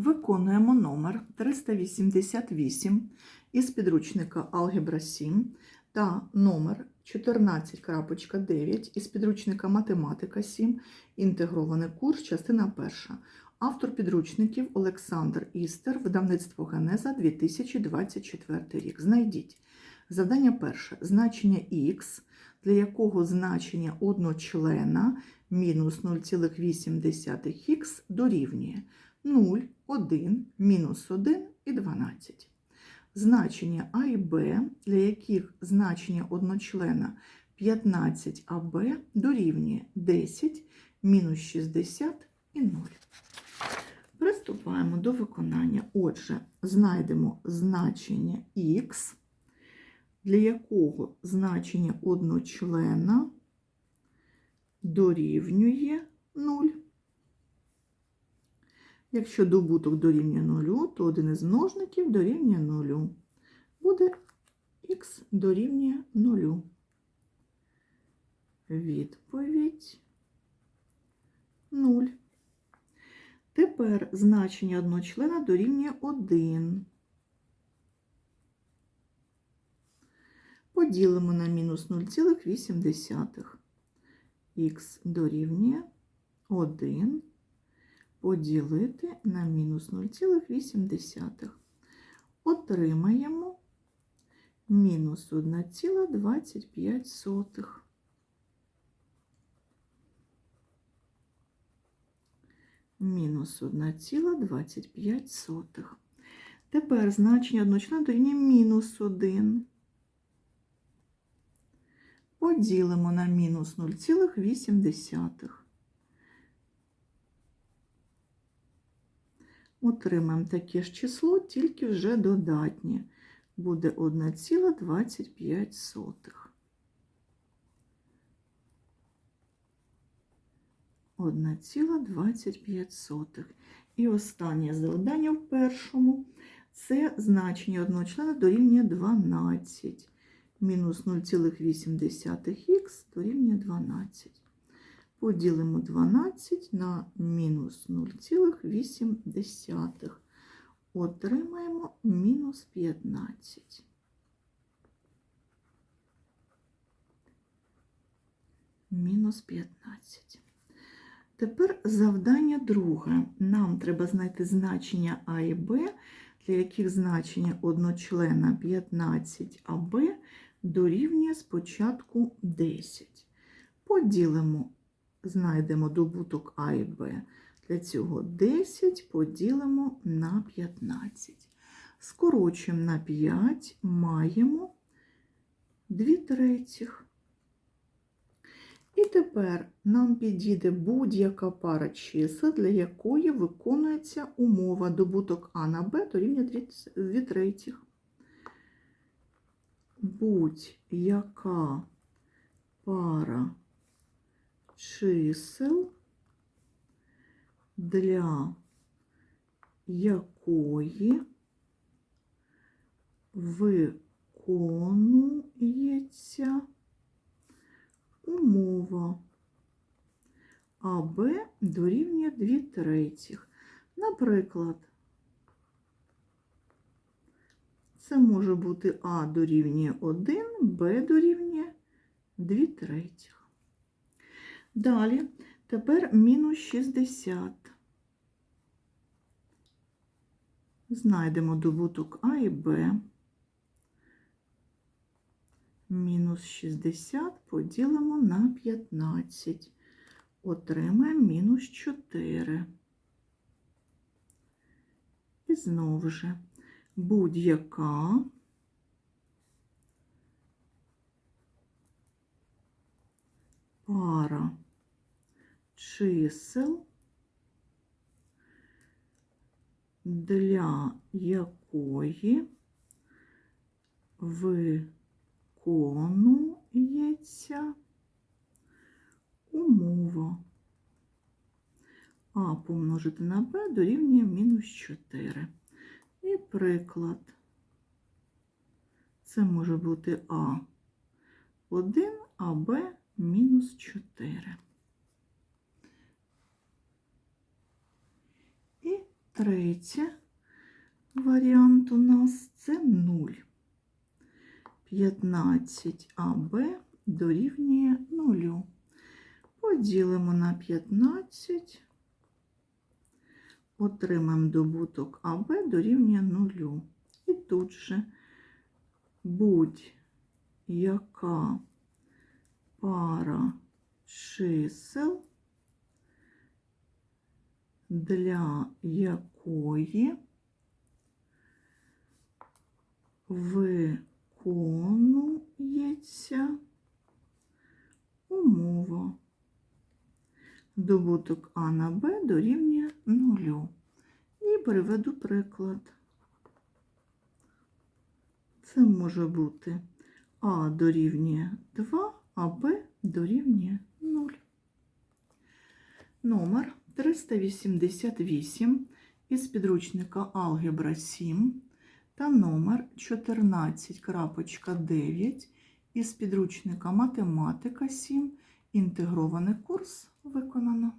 Виконуємо номер 388 із підручника Алгебра 7 та номер 14.9 із підручника Математика 7, інтегрований курс, частина 1. Автор підручників Олександр Істер, видавництво Генеза 2024 рік. Знайдіть. Завдання перше. Значення х, для якого значення одночлена мінус 0,8х дорівнює 0, 1, мінус 1 і 12. Значення А і Б, для яких значення одночлена 15АБ дорівнює 10, мінус 60 і 0. Приступаємо до виконання. Отже, знайдемо значення х, для якого значення одночлена дорівнює 0. Якщо добуток дорівнює 0, то один із множників дорівнює 0. Буде х дорівнює 0. Відповідь 0. Тепер значення одночлена дорівнює 1. Поділимо на мінус 0,8. Х дорівнює 1 поділити на мінус 0,8. Отримаємо мінус 1,25. Мінус 1,25. Тепер значення одночлена дорівнює мінус 1. Поділимо на мінус 0,8. Отримаємо таке ж число, тільки вже додатнє. Буде 1,25. Одна ціла 25. І останнє завдання в першому це значення одночлена дорівнює 12. Мінус 0,8х дорівнює 12 поділимо 12 на мінус 0,8. Отримаємо мінус 15. Мінус 15. Тепер завдання друге. Нам треба знайти значення А і Б, для яких значення одночлена 15АБ дорівнює спочатку 10. Поділимо знайдемо добуток А і Б. Для цього 10 поділимо на 15. Скорочуємо на 5, маємо 2 третіх. І тепер нам підійде будь-яка пара чисел, для якої виконується умова добуток А на Б дорівнює 2 третіх. Будь-яка пара чисел, для якої виконується умова АБ дорівнює 2 третіх. Наприклад, це може бути А дорівнює 1, Б дорівнює 2 третіх. Далі, тепер мінус 60. Знайдемо добуток А і Б. Мінус 60 поділимо на 15. Отримаємо мінус 4. І знову ж будь-яка пара чисел, для якої виконується умова. А помножити на Б дорівнює мінус 4. І приклад. Це може бути А1, а Б мінус 4. І Третє варіант у нас це 0. 15АБ дорівнює 0. Поділимо на 15. Отримаємо добуток АБ дорівнює 0. І тут же будь-яка пара чисел, для якої виконується умова. Добуток А на Б дорівнює 0. І приведу приклад. Це може бути А дорівнює 2, а Б дорівнює 0. Номер 388 із підручника Алгебра 7 та номер 14.9 із підручника Математика 7. Інтегрований курс виконано.